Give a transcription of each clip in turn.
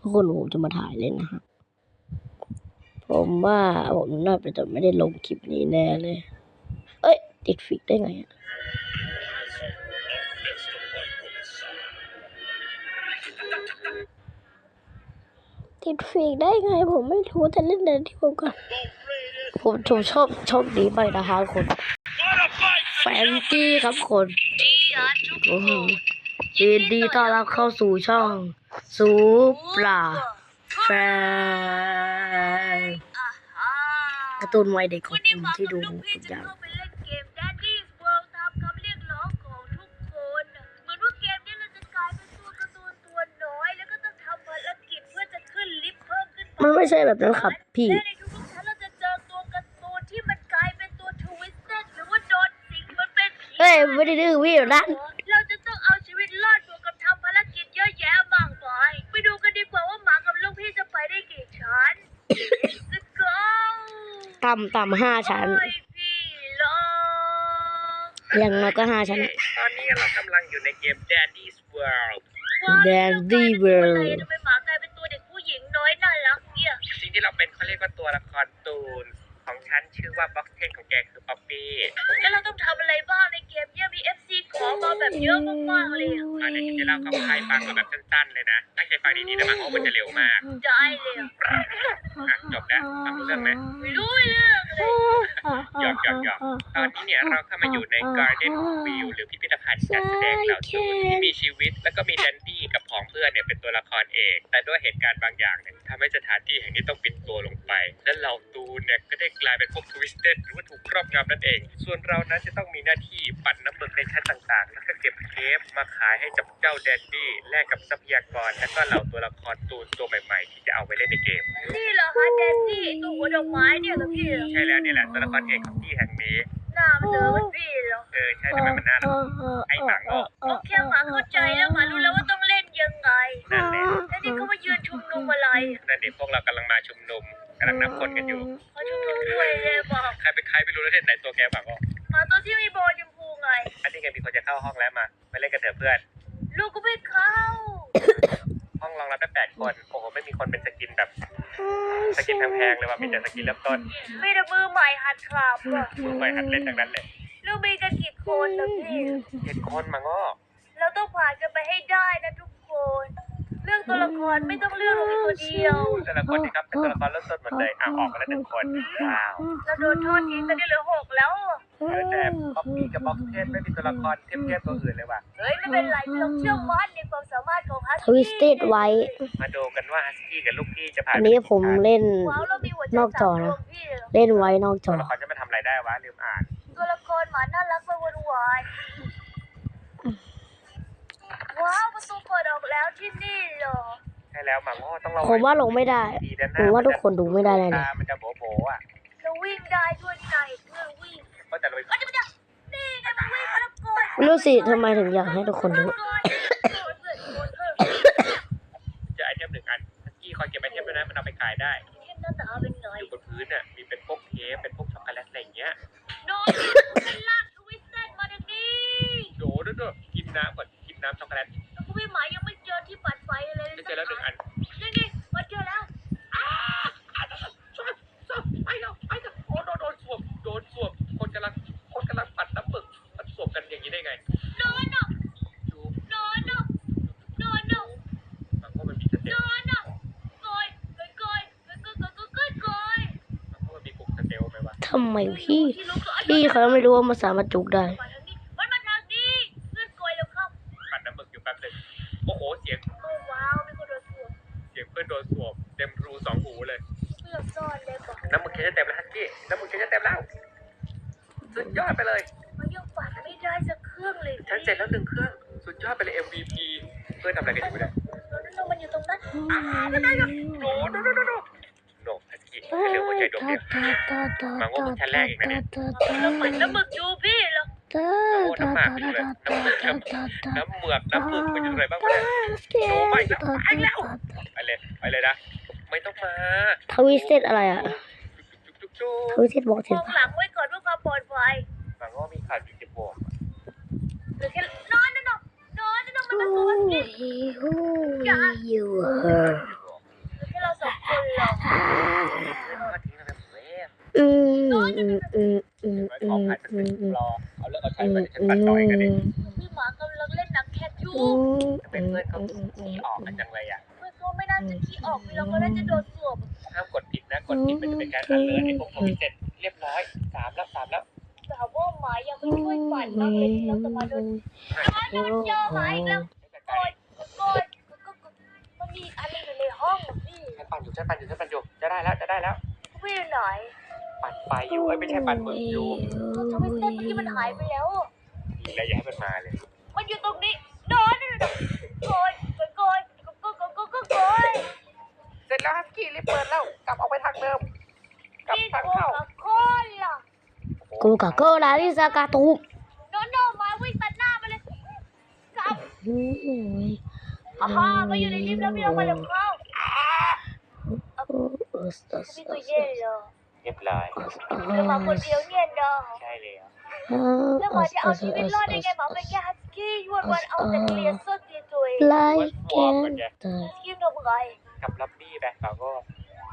ทุกคนผมจะมาถ่ายเล่นนะฮะ ผมว่าผมน่าจะไม่ได้ลงคลิปนี้แน่เลย เอ้ย ติดฟิกได้ไงอะติดฟิกได้ไง ผมไม่รู้แต่เล่นเดินที่ผมก่อนผมผมชอบชอบนี้ไปนะคะคนแฟรงกี้ครับคนดีอะทุกโอ้คโหนยินดีต้อนรับเข้าสู่ช่อง ซูปลาแฟนอ่าฮะการ์ตูนวัยเด็กของวันผนี้มมาที่กับดูลูกทุพี่กอจะย่างเข้าไปเล่นเกม Daddy's World ตามคำเรียกร้องของทุกคนน่ะเหมือนว่าเกมนี้เราจะกลายเป็นตัวการ์ตูนตัวน้อยแล้วก็ต้องทำภารกิจเพื่อจะขึ้นลิฟต์เพิ่มขึ้นไปมันไม่ใช่แบบนั้นครับพี่และในทุกๆชั้นเราจะเจอตัวการ์ตูน ต่ำต่ำห้าชั้นโอ้ยพี่ลองอย่างน้อยก็ห้าชั้น ตอนนี้เรากำลังอยู่ในเกม Daddy's World ว้าว Dandy นี่มันกลายเป็นตัวอะไร World ทำไมหมากลายเป็นตัวเด็กผู้หญิงน้อยน่ารักเนี่ยสิ่งที่เราเป็นเขาเรียกว่าตัวละครตูน ของฉันชื่อว่าบ็อกเทนของแกคือป๊อปปี้แล้วเราต้องทำอะไร แบบเยอะมากๆเลยอะตอนนี้จะเล่าคำไทยฟังมาแบบสั้นๆเลยนะตั้งใจฟังดีๆนะมันโอ้มันจะเร็วมากได้เลยอะอะจบแล้วฟังรู้เรื่องไหมไม่รู้เรื่องเลยหยอกหยอกหยอกตอนนี้เนี่ยเราเข้ามาอยู่ใน Garden View หรือพิพิธภัณฑ์การแสดงเหล่าตูนที่มีชีวิตแล้วก็มีแดนดี้กับผองเพื่อนเนี่ยเป็นตัวละครเอก แต่ด้วยเหตุการณ์บางอย่างเนี่ยทำให้สถานที่แห่งนี้ต้องปิดตัวลงไป และเหล่าตูนเนี่ยก็ได้กลายเป็นพวกทวิสเต็ดหรือว่าถูกครอบงำนั่นเอง ส่วนเรานั้นจะต้องมีหน้าที่ปั่นน้ำหมึกในชั้นต่างๆแล้ว ก็เก็บเทปมาขายให้กับเจ้าแดนดี้แลกกับทรัพยากร และก็เหล่าตัวละครตูนตัวใหม่ๆ ที่จะเอาไว้เล่นในเกม นี่เหรอคะแดนนี่ตัวหัวดอกไม้เนี่ยเหรอพี่ใช่แล้วนี่แหละตัวละครเอกของที่แห่งนี้หน้ามันเหลือมันพี่เหรอเออใช่ทำไมมันน่ารักไอ้หมาโง่โอเคหมาเข้าใจแล้วหมารู้แล้วว่าต้องเล่นยังไงนั่นแหละแล้วนี่เขามายืนชุมนุมอะไรนั่นเองพวกเรากำลังมาชุมนุมกำลังนับคนกันอยู่เขาชุมนุมด้วยเลยบอกใครเป็นใครไม่รู้แล้วเล่นไหนตัวแกบ้างก็หมาตัวที่มีโบชมพูไงอันนี้ไงมีคนจะเข้าห้องแล้วมามา เล่นกันเถอะเพื่อน ลูกก็ไม่เข้า ห้องรองรับได้แปดคน โอ้โห ไม่มีคนเป็นสกินแบบ สกินแพงๆเลยว่ะมีแต่สกินเริ่มต้นมีแต่มือใหม่หัดขับอะมือใหม่หัดเล่นดังนั้นเลยลูกมีกันกี่คนนะพี่ เจ็ดคนมาง้อเราต้องผ่านกันไปให้ได้นะทุกคน เรื่องตัวละครไม่ต้องเลือกเราเป็นตัวเดียว แต่ละคนนี่ครับเป็นตัวละครเริ่มต้นหมดเลยอะออกมาแล้วหนึ่งคน ว้าว เราโดนทอดทิ้งตอนนี้เหลือหกแล้วอะเออ แต่ป๊อปปี้กับบ็อกเทนไม่มีตัวละครเทียบๆตัวอื่นเลยว่ะ เฮ้ยไม่เป็นไรเราเชื่อมั่นในความสามารถของฮัสทวิสเต็ดไว้ มาดูกันว่าฮัสกี้กับลูกพี่จะผ่านอันนี้ผมเล่นว้าวเรามีหัวใจนอกจอนะสามดวงพี่เหรอเล่นไว้นอกจตัอวละครจะไม่ทำอะไรได้วะลืมอ่าน ตัวละครหมาน่ารักไปวนวายว้าวประตูเปิดออกแล้วที่นี่เหรอใช่แล้วหมาง้อต้องระวังผมว่าลงไม่ได้ดีด้านหผน้มว่าทุกคนดูไม่ได้เลยตามันจะโบโบๆอะเราวิ่งได้ด้วยใจเพื่อวิ่ง รู้สิทำไมถึงอยากให้ทุกคนรู้ มพี่พี่เขาไม่รู้ว่ามันสามารถจุกได้มาทางนี้มันมาทางนี้เพื่อนกอยแล้วครับปัดน้ำหมึกอยู่แป๊บหนึงโอ้โหเสียงโอ้ว้าวมีคนโดนสวมเสียงเพื่อนโดนสวบเต็มรูสองหูเลย เพื่อนซ่อนเลยบอกน้ำหมึกเค้กจะเต็มแล้วฮัสกี้น้ำหมึกเค้กจะเต็มแล้วสุดยอดไปเลย มันยังปัดไม่ได้สักเครื่องเลยฉันเสร็จแล้วหนึ่งเครื่อง สุดยอดไปเลย MVP เพื่อนทำอะไรกันอยู่เนี่ยแล้วนั่นมันอยู่ตรงนั้นอ่าไม่ได้อะโนโนโนโนโนโนฮัสกี้เรื่องหัวใจดวงเดียวมาโง่เป็นชั้นแรกอีกนะเนี่ยแล้วเหมือนน้ำหมึกยูพี่เหรอน้ำหมากอยู่เลยน้ำหมึกน้ำน้ำเหมือกน้ำหมึกเป็นยังไงบ้างวะเนี่ยโนไปแล้วไปแล้วไปเลยไปเลยนะไม่ต้องมาทวิสเต็ดอะไรอะจุ๊กจุ๊กจุ๊ทกวิสเต็ดบอกมถึงองหลังไว้ก่อนเพื่อความปลอดภัยมาโง่มีขาดอยู่สิบวกหรือแค่นอนนอนนอนนอนนอนมันแล้วก็ตัวมันกิน you แค่ เราสองคนหรอกก็ทิ้งไปเว้ยอืมอืมอืมอืมไว้อืขอมผัดมันอืเป็นมรอเอาเลิกเอาใช้อืไปมฉันปัดต่อยกันเองพี่หมากำลังเล่นหนังแคทอยู่อืมเป็นเพื่อนเขาขี้ออกกันจังเลยอะเพื่อนก็ไม่น่าจะขี้ออกพี่เราก็น่าจะโดนสวมห้ามกดผิดนะกดผิดมันจะเป็นการอันเลิศไอ้พวกผมเสร็จเรียบร้อยสามแล้วสามแล้วแต่ว่าหมายังไม่ช่วยฝันมากเลยที่เราจะมาโดนมาโดนเจอหมาอีกแล้วจัดโกการยโกยมันมีอันนึงอยู่ในห้องพี่ ฉันปั่นอยู่ฉันปั่นอยู่ฉันปั่นอยู่จะได้แล้วจะได้แล้วพี่อยู่ไหนปั่นไฟอยู่เอ้ยไม่ใช่ปั่นหมึกอยู่เราทำให้เส้นเมื่อกี้มันหายไปแล้วอีกแล้วอย่าให้มันมาเลย มันอยู่ตรงนี้นอนโกยโกยโกยโกยโกยโกยโกยเสร็จแล้วฮัสกี้รีบเปิดแล้วกลับออกไปทางเดิมกลับพี่ทางโกเข้ากับโคล่ะกูกับโกลาลิซากาตูโนโนมาวิ่งตัดหน้ามาเลยกลับอืมอ่าฮะมาอยู่ในลิฟต์แล้วพี่เรามาเร็วเข้า พี่ตัวเย็นเหรอเรียบร้อยเรื่องมาคนเดียวเนี่ยเนาะใช่เลยอะแล้วหมาจะเอาชีวิตรอดได้ไงหมาเป็นแค่ฮัสกี้วันวันๆเอาแต่เกลียดส้นตีนตัวเองไลแกนตาฮัสกี้ทำไงกับล็อบบี้ไปเราก็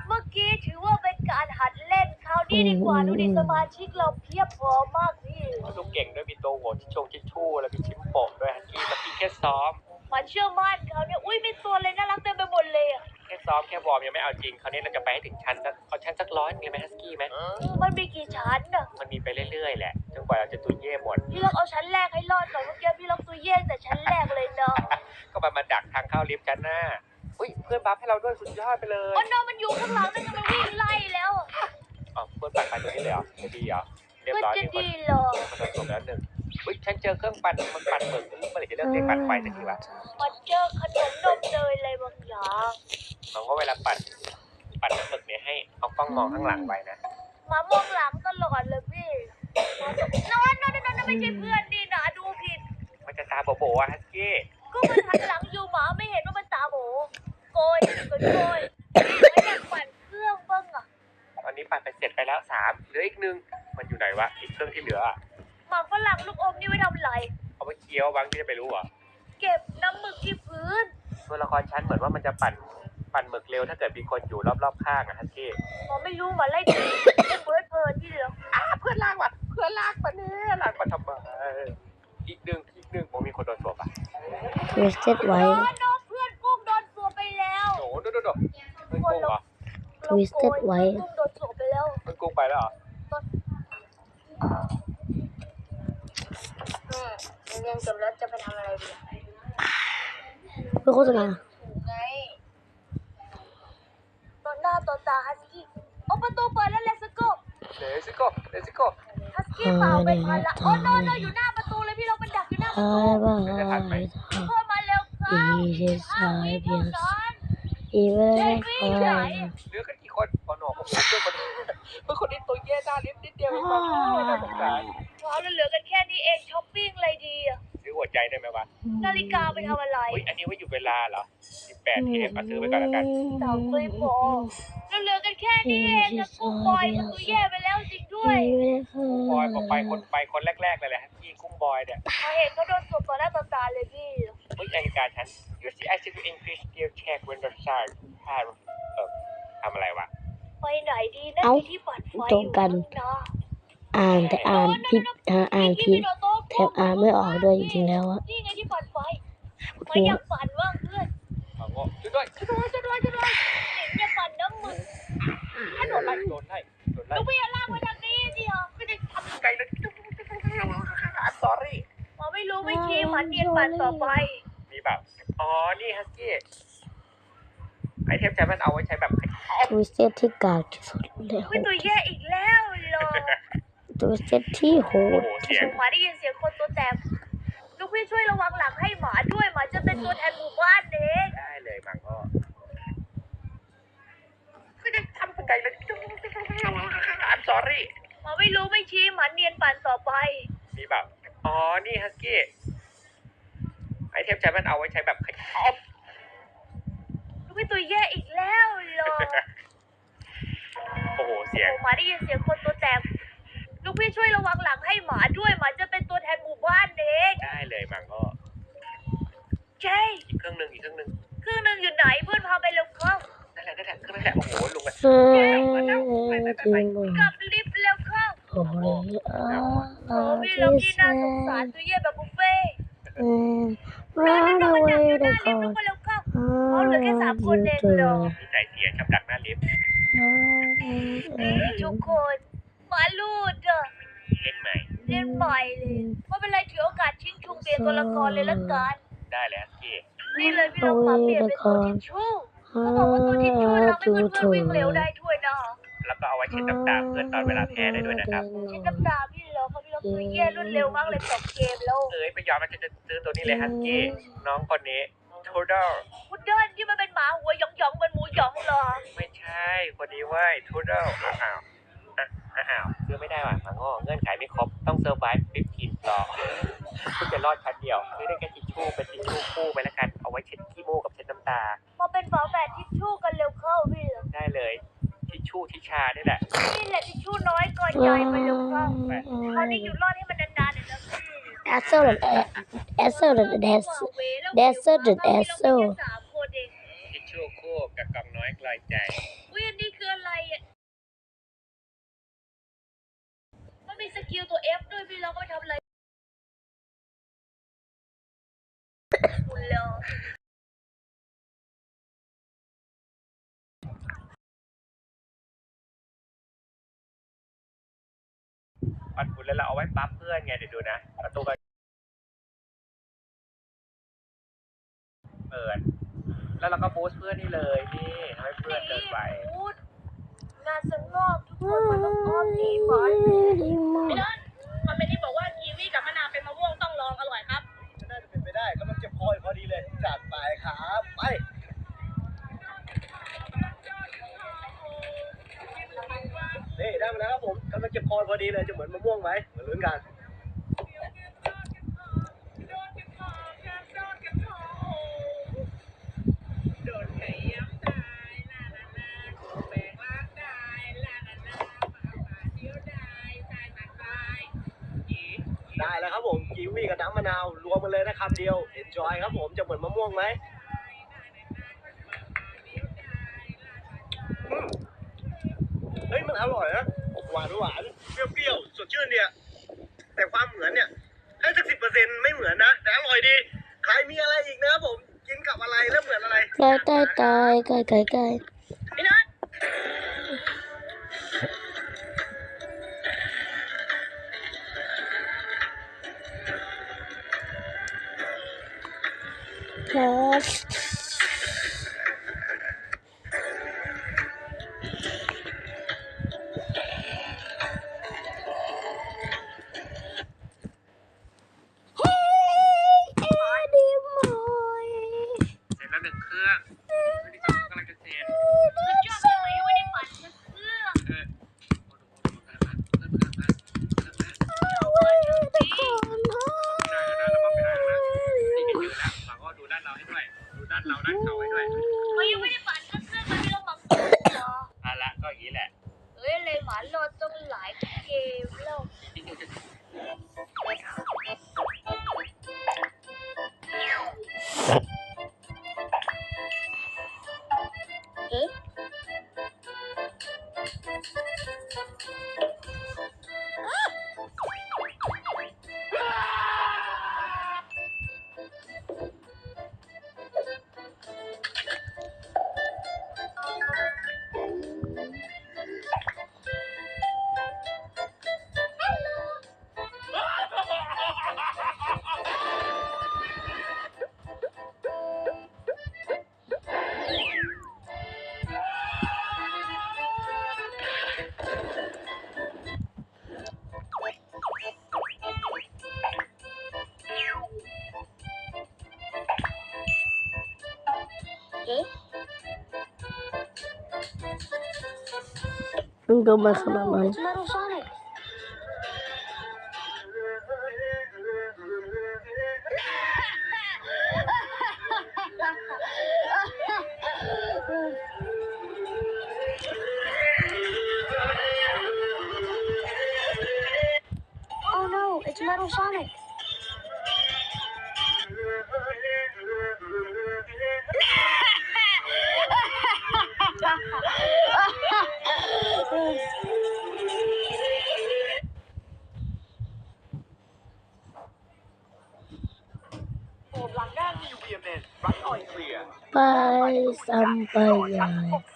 เมื่อกี้ถือว่าเป็นการหัดเล่นคราวนี้ดีกว่าดูดิสมาชิกเราเพียบพร้อมมากพี่ลูกเก่งด้วยมีตัวโหดชิชงชิชชู่แล้วมีชิมโปะด้วยฮัสกี้แล้วพี่แค่ซ้อมห มาเชื่อมั่นเขาเนี่ยอุ้ยมีตัวเลยน่ารักเต็มไปหมดเลยอะแค่ซ้อมแค่วอร์มยังไม่เอาจริงคราวนี้เราจะไปให้ถึงชั้นสักเอาชั้นสักร้อยมีไหมฮัสกี้ไหมมันมีกี่ชั้นน่ะมันมีไปเรื่อยๆแหละจนกว่าเราจะตุยเย่หมด พี่ล็อกเอาชั้นแรกให้รอดก่อนเมื่อกี้พี่ล็อกตัวแย่งแต่ชั้นแรกเลยเนาะก็มามาดักทางเข้าลิฟต์ชั้นหน้าอุ้ยเพื่อนบัฟให้เราด้วยสุดยอดไปเลยอ๋อน้องมันอยู่ข้างหลังนั่นก็มันวิ่งไล่แล้วอะอ๋อเพื่อนปั่นไปตรงนี้เลยเหรอจะดีเหรอเรียบมันร้อยจะมีคนดีเหรอมันโดนจบแล้วหนึ่ง อุ้ยฉันเจอเครื่องปั่นมันปั่นหมึกเมื่อไหร่จะเลิกเรียกปั่นไฟสักทีวะมันเจอขนมนมเนยอะไรบางอย่างน้องก็เวลาปั่นปั่นน้ำหมึกเนี่ยให้เอากล้องมองข้างหลังไว้นะหมามองหลังตลอดเลยพี่นอนนอนนอนไม่ใช่เพื่อนนี่นะดูผิด มันจะตาโบๆอะฮัสกี้ก็มันหันหลังอยู่หมาไม่เห็นว่ามันตาโบโกยโกยโกยมันอย เหมือนว่ามันจะปั่นปั่นหมึกเร็วถ้าเกิดมีคนอยู่รอบๆข้างอะฮัสกี้หมาไม่รู้หมาไล่ดูเบิร์ดเพลินที่เหลืออ้าเพื่อนลากว่ะเพื่อนลากมาเนี่ยลากมาทำไมอีกหนึ่งอีกหนึ่งผมมีคนโดนสวมอะทวิสเต็ดไว้นอนนอนเพื่อนกุ้งโดนสวมไปแล้วโอ้โหดูดูดูเพื่อนกุ้งเหรอ Twisted ไว้กุ้งโดนสวมไปแล้วเพื่อนกุ้งไปแล้วเหรออืมเรียนจบแล้วจะไปทำอะไรดีเพื่อโฆษณา ไงตอนหน้าตอนตาฮัสกี้เอาประตูเปิดแล้วเลสโก้ เลซิโก้เลซิโก้ ฮัสกี้เปล่าไม่ทันละโอ้นอนนอนอยู่หน้าประตูเลยพี่เราเป็นดักอยู่หน้าประฮาตูบาฮาเพิ่มมาเร็วครับอีเจสห้าไซวิเบีเท่ายสนั้นอีเวเฮ้ยลพี่ไหนเหลือกันกี่คนอ๋อหนอโอ้โหเพื่อนคนนี้เพื่อนคนนี้ตัวแย่หน้าลิฟต์นิดเดียวเองมั้งน่าสงสารว้าวเราเหลือกันแค่นี้เองช้อป ใจได้ไหมวะนาฬิกาไปทำอะไรอุ้ยอันนี้ไว้อยู่เวลาเหรอ18เทปเอาซื้อไว้ก่อนแล้วกันสาวไม่พอเราเหลือกันแค่นี้เองนะกุ้งบอยประตูแย่ไปแล้วจริงด้วยบอยบอกไปคนไปคนแรกๆเลยแหละที่กุ้งบอยเนี่ยมาเห็นเขาโดนสวมต่อหน้าต่อตาเลยพี่เฮ้ยนาฬิกาฉัน you see I should increase your check when the shark ถ้าเออทำอะไรวะไปไหนดีนะเอ้ามีที่ปัดไฟตรงกันอยู่นะอ่านแต่อ่านผิดอ่าอ่านผิด แถบอ่านไม่ออกด้วยจริงๆแล้วอะนี่ไงที่ปัดไฟไม่อยากปั่นว่างเพื่อนเอาโง่ช่วยด้วยช่วยด้วยช่วยด้วยช่วยด้วยเห็นจะปั่นน้ำหมึกโดนไล่โดนไล่โดนไล่ลูกพี่อย่าลากมาทางนี้สิเหรอไม่ได้ทำไกลเลย I'm sorry หมอไม่รู้ไม่ชี้หมันเนียนปั่นต่อไปมีแบบอ๋อนี่ฮัสกี้ไอเทมใช้มันเอาไว้ใช้แบบทวิสเต็ดที่กากที่สุดเลยโหไม่ตัวแย่อีกแล้ว เหรอทวิสเต็ดที่โหโอ้ดโหเสียง หมาได้ยินเสียงคนตัวแตกลูกพี่ช่วยระวังหลังให้หมาด้วยหมาจะเป็นตัวแทนหมู่บ้านเองได้เลยมังก็ไม่ได้ทำไกลเลย I'm sorry หมาไม่รู้ไม่ชี้หมันเนียนปั่นต่อไป มีแบบ อ๋อ นี่ฮัสกี้ ไอเทมใช้มันเอาไว้ใช้แบบอ๋อลูกพี่ตัวแย่อีกแล้วเหรอโอ้โห เสียง หมาได้ยินเสียงคนตัวแตก ลูกพี่ช่วยระวังหลังให้หมาด้วยหมาจะเป็นตัวแทนหมู่บ้านเองได้เลยมังก็ใช่อีกเครื่องหนึ่งอีกเครื่องหนึ่งเครื่องหนึงอยู่ไหนเพื่อนพาไปเร็วเข้านั่นแหละนั่นแหละเครื่องนั่นแหละโอ้โหลุงอะเฮ้ยจริงเหรกลัอบลิฟต์เร็วเข้าโอ้ยอ่าโอ้พี่เราพี่น่าสงสารซื้อเย่แบบบุฟเฟ่ต์อืมเดิน run เข้ามาดัก away อยู่ห the น้าลิฟต์ car ลงมาเร็วเข้าเอาเหลือแค่สามคนเองเหรอนิสัยเสียชอบดักหน้าลิฟต์ทุกคน มาลูดอะเล่นใหม่ เล่นใหม่เลยไม่เป็นไรถือโอกาสชิงชุงเปลี่ยนตัวละครเลยละกันได้เลยฮัสกี้นี่เลยพี่เราขอเปลี่ยนเป็นตัวทิชชู่เขาบอกว่าตัวทิชชู่ทำให้เพื่อนๆวิ่งเร็วได้ด้วยนะแล้วก็เอาไว้เช็ดน้ำตาเพื่อนตอนเวลาแพ้ได้ด้วยนะครับเช็ดน้ำตาพี่เราเขาพี่เราคือแย่รวดเร็วมากเลยจบเกมแล้วเอ้ยไปยอมมันจะซื้อตัวนี้เลยฮัสกี้น้องคนนี้ทูดอลพุดเดิ้ลที่มันเป็นหมาหัวหยองๆเหมือนหมูหยองเหรอไม่ใช่คนนี้เว้ยทูดอลอ้าว อะอ้าวซื้อไม่ได้ว่ะหมาง้อเงื่อนไขไม่ครบ ต้องเซอร์ไวฟ์ฟิฟทีนต่อเพิ่งจะรอดคันเดียวซื้อได้แค่ทิชชู่เป็นทิชชู่คู่ไปแล้วกัน เอาไว้เช็ดขี้มูกกับเช็ดน้ำตา มาเป็นฝาแฝดทิชชู่กันเร็วเข้าพี่เหรอได้เลย ทิชชู่ทิชชานี่แหละ นี่แหละทิชชู่น้อยก่อนใหญ่ไปเร็วเข้าคราวนี้อยู่รอดให้มันนานๆหน่อยนะพี่ Answer the answer the answer แดนเซอร์เดอะแดนเซอร์สามคนเองทิชชู่คู่กับกล่องน้อยกลอยใจ เหรอปัดฝุ่นแล้วเราเอาไว้ปั๊บเพื่อนไงเดี๋ยวดูนะประตูก็เปิด แล้วเราก็บูสต์เพื่อนนี่เลยนี่ทำให้เพื่อนเดินไปพูดงานสงบทุกคนมันต้องอ้อมดีก่อนดีมากมันไม่ได้บอกว่ากีวีกับมะนาวเป็นมะม่วงต้องลองอร่อยครับน่าจะเป็น ได้กำลังเจ็บคออยู่พอดีเลยจัดไปครับไปนี่ได้มาแล้วครับผมกำลังเจ็บคอพอดีเลยจะเหมือนมะม่วงไหมเหมือนลุ้นกัน ได้แล้วครับผมกีวีกับน้ำมะนาวรวมกันเลยนะคำเดียว enjoy ครับผมจะเหมือนมะม่วงไหมเฮ้ยมันอร่อยนะหวานหวานเปรี้ยวๆสดชื่นเนี่ยแต่ความเหมือนเนี่ยให้สักสิบเปอร์เซ็นต์ไม่เหมือนนะ แต่อร่อยดีใครมีอะไรอีกนะครับผมกินกับอะไรแล้วเหมือนอะไรไก่ไก่ไก่ไก่ไก่ ค เราด้านเขาให้ด้วยมันยังไม่ได้ฝันสักเครื่องมันไม่ต้องบังคับเหรอเอาละก็อย่างนี้แหละ เฮ้ยเลยหมาโหลดต้องหลายเกมแล้ว มันก็ม อยเ